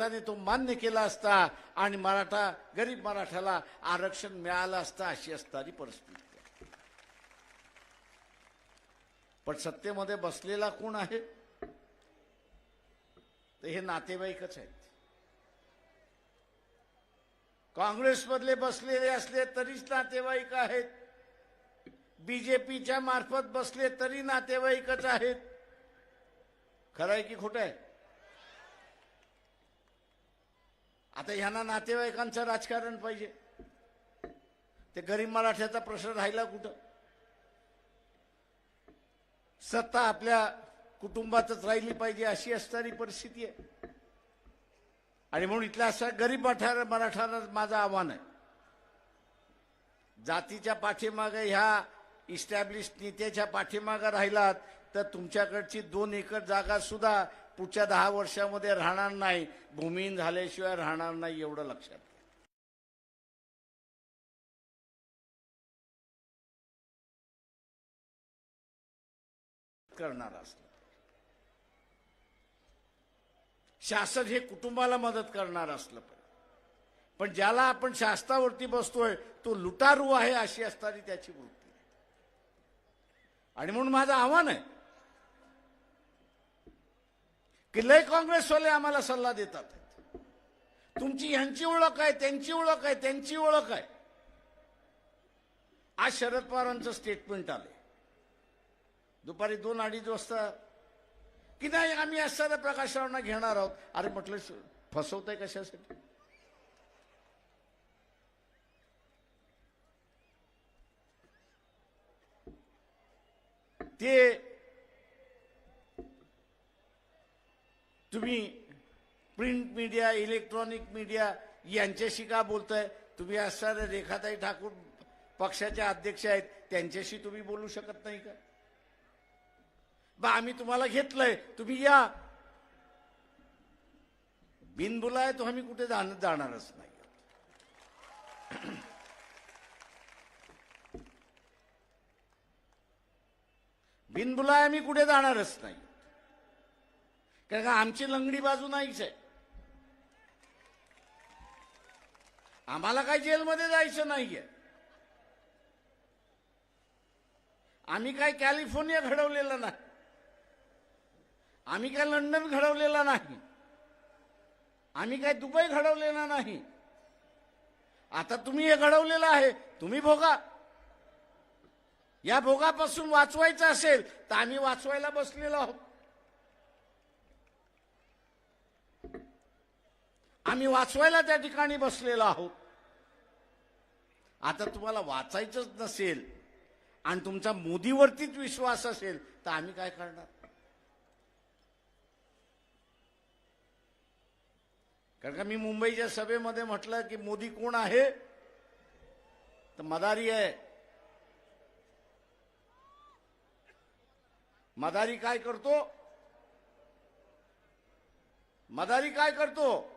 त्याने तो मान्य केला असता आणि मराठा गरीब मराठ्याला आरक्षण मिळालं असतं अशी असणारी परिस्थिती. पण सत्तेमध्ये बसलेला कोण आहे? तर हे नातेवाईकच आहेत. काँग्रेसमधले बसलेले असले तरीच नातेवाईक आहेत. बीजेपीच्या मार्फत बसले तरी नातेवाईकच आहेत. खरं आहे की खोटं आहे? आता ह्यांना नातेवाईकांचं राजकारण पाहिजे. ते गरीब मराठ्याचा प्रश्न राहिला कुठं? सत्ता आपल्या कुटुंबातच राहिली पाहिजे अशी असणारी परिस्थिती आहे. आणि म्हणून इथल्या असा गरीब मराठा मराठाला माझं आव्हान आहे. जातीच्या पाठीमागे ह्या इस्टॅब्लिश नेत्याच्या पाठीमागं राहिलात तर तुमच्याकडची दोन एकर जागा सुद्धा पुढच्या दहा वर्षामध्ये राहणार नाही. भूमिहीन झाल्याशिवाय राहणार नाही एवढं लक्षात घ्या. करणार असलं. शासन हे कुटुंबाला मदत करणार असलं पाहिजे पण ज्याला आपण शास्त्रावरती बसतोय तो लुटारू आहे अशी असणारी त्याची वृत्ती आणि म्हणून माझं आव्हान आहे की लय काँग्रेसवाले आम्हाला सल्ला देतात. तुमची ह्यांची ओळख आहे त्यांची ओळख आहे त्यांची ओळख आहे. आज शरद पवारांचं स्टेटमेंट आले दुपारी दोन अडीच वाजता की नाही आम्ही असणाऱ्या प्रकाशरावांना घेणार आहोत. अरे म्हटलं फसवताय कशासाठी? ते तुम्ही प्रिंट मीडिया इलेक्ट्रॉनिक मीडिया यांच्याशी का बोलताय? तुम्ही असणारे रेखाताई ठाकूर पक्षाच्या अध्यक्ष आहेत त्यांच्याशी तुम्ही बोलू शकत नाही का? बा आम्ही तुम्हाला घेतलंय तुम्ही या. बिनबुलाय तो आम्ही कुठे जाण- जाणारच नाही. बिनबुलाय आम्ही कुठे जाणारच नाही. कारण का आमची लंगडी बाजू नाहीच आहे. आम्हाला काय जेलमध्ये जायचं नाहीये. आम्ही काय कॅलिफोर्निया घडवलेलं नाही. आम्ही काय लंडन घडवलेला नाही. आम्ही काय दुबई घडवलेला नाही. आता तुम्ही हे घडवलेलं आहे तुम्ही भोगा. या भोगापासून वाचवायचं असेल तर आम्ही वाचवायला बसलेलो आहोत. आम्ही वाचवायला त्या ठिकाणी बसलेलो आहोत. आता तुम्हाला वाचायचंच नसेल आणि तुमचा मोदीवरतीच विश्वास असेल तर आम्ही काय करणार? कारण का मी मुंबईच्या सभेमध्ये म्हटलं की मोदी कोण आहे? तर मदारी आहे. मदारी काय करतो? मदारी काय करतो?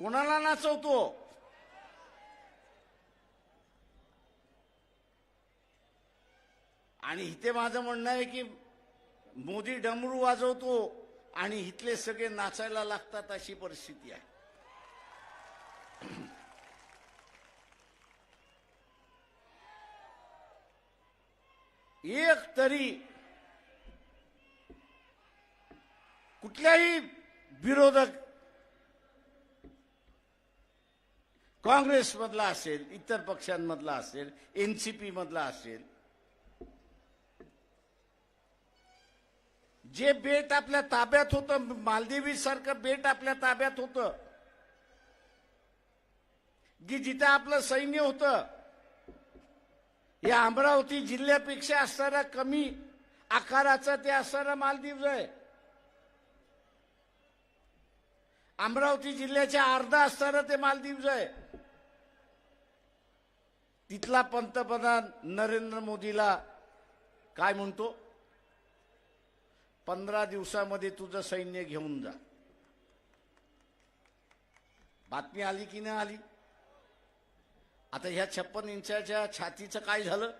कोणाला नाचवतो? आणि इथे माझं म्हणणं आहे की मोदी डमरू वाजवतो आणि इथले सगळे नाचायला लागतात अशी परिस्थिती आहे. एक तरी कुठल्याही विरोधक काँग्रेसमधला असेल इतर पक्षांमधला असेल एनसीपी मधला असेल जे बेट आपल्या ताब्यात होतं मालदेवी सारखं बेट आपल्या ताब्यात होतं की जिथे आपलं सैन्य होतं या अमरावती जिल्ह्यापेक्षा असणारा कमी आकाराचा ते असणारा मालदीव आहे. अमरावती जिल्ह्याच्या अर्धा असणारं ते मालदीव आहे. तिथला पंतप्रधान नरेंद्र मोदीला काय म्हणतो? पंधरा दिवसामध्ये तुझं सैन्य घेऊन जा. बातमी आली की नाही आली? आता ह्या छप्पन इंचाच्या छातीचं काय झालं?